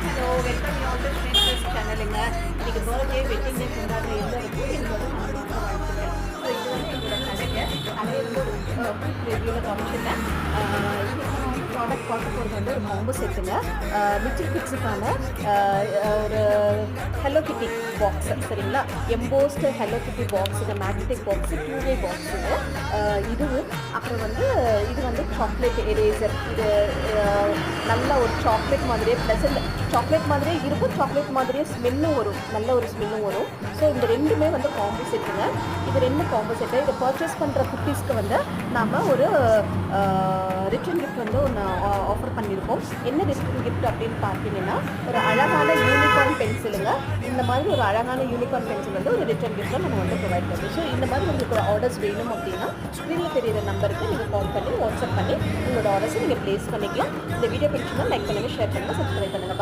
Hello welcome you all to sweet சேனலுங்க இன்னைக்கு birthday wedding day கொண்டாடுற எல்லாருக்கும் என்னோட மனமார்ந்த வாழ்த்துக்கள். ஸோ இது வந்து எங்களோட கடைங்க. வந்து ஒரு குயிக் ரிவ்யூவில் ப்ராடக்ட் பார்க்க போகிறது வந்து ஒரு காம்போ செட்டுங்க லிட்டில் கிட்ஸுக்கான ஒரு ஹலோ கிட்டி பாக்ஸ் சரிங்களா? எம்போஸ்டு ஹலோ கிட்டி இந்த மேக்னெட்டிக் பாக்ஸு டூ பாக்ஸு இதுவும் அப்புறம் வந்து இது வந்து சாக்லேட் எரேசர் இது நல்ல ஒரு சாக்லேட் மாதிரியே ப்ளசண்ட் சாக்லேட் மாதிரியே இருக்கும் சாக்லேட் மாதிரியே ஸ்மெல்லும் வரும். நல்ல ஒரு ஸ்மெல்லும் வரும். ஸோ இந்த ரெண்டுமே வந்து காம்போ செட்டுங்க இது ரெண்டு காம்போ செட்டு இதை பர்ச்சேஸ் பண்ணுற குட்டீஸ்க்கு வந்து நாம் ஒரு ரிட்டர்ன் கிஃப்ட் வந்து ஒன்று ஆஃபர் பண்ணியிருக்கோம் என்ன ரிட்டர்ன் கிஃப்ட் அப்படின்னு பார்த்தீங்கன்னா ஒரு அழகான பென்சிலுங்க இந்த மாதிரி ஒரு அழகான யூனிகார்ன் பென்சில் வந்து ஒரு ரிட்டர்ன் கிஃப்ட்டில் நம்ம வந்து ப்ரொவைட் பண்ணுறோம் ஸோ இந்த மாதிரி உங்களுக்கு ஒரு ஆர்டர்ஸ் வேணும் அப்படின்னா ஸ்க்ரீனில் தெரியுற நம்பருக்கு நீங்கள் கால் பண்ணி வாட்ஸ்அப் பண்ணி உங்களோட ஆர்டர்ஸை நீங்கள் ப்ளேஸ் பண்ணிக்கலாம். இந்த வீடியோ பிடிச்சிருந்தா லைக் பண்ணுங்கள் ஷேர் பண்ணுங்கள் சப்ஸ்கிரைப் பண்ணுங்கள்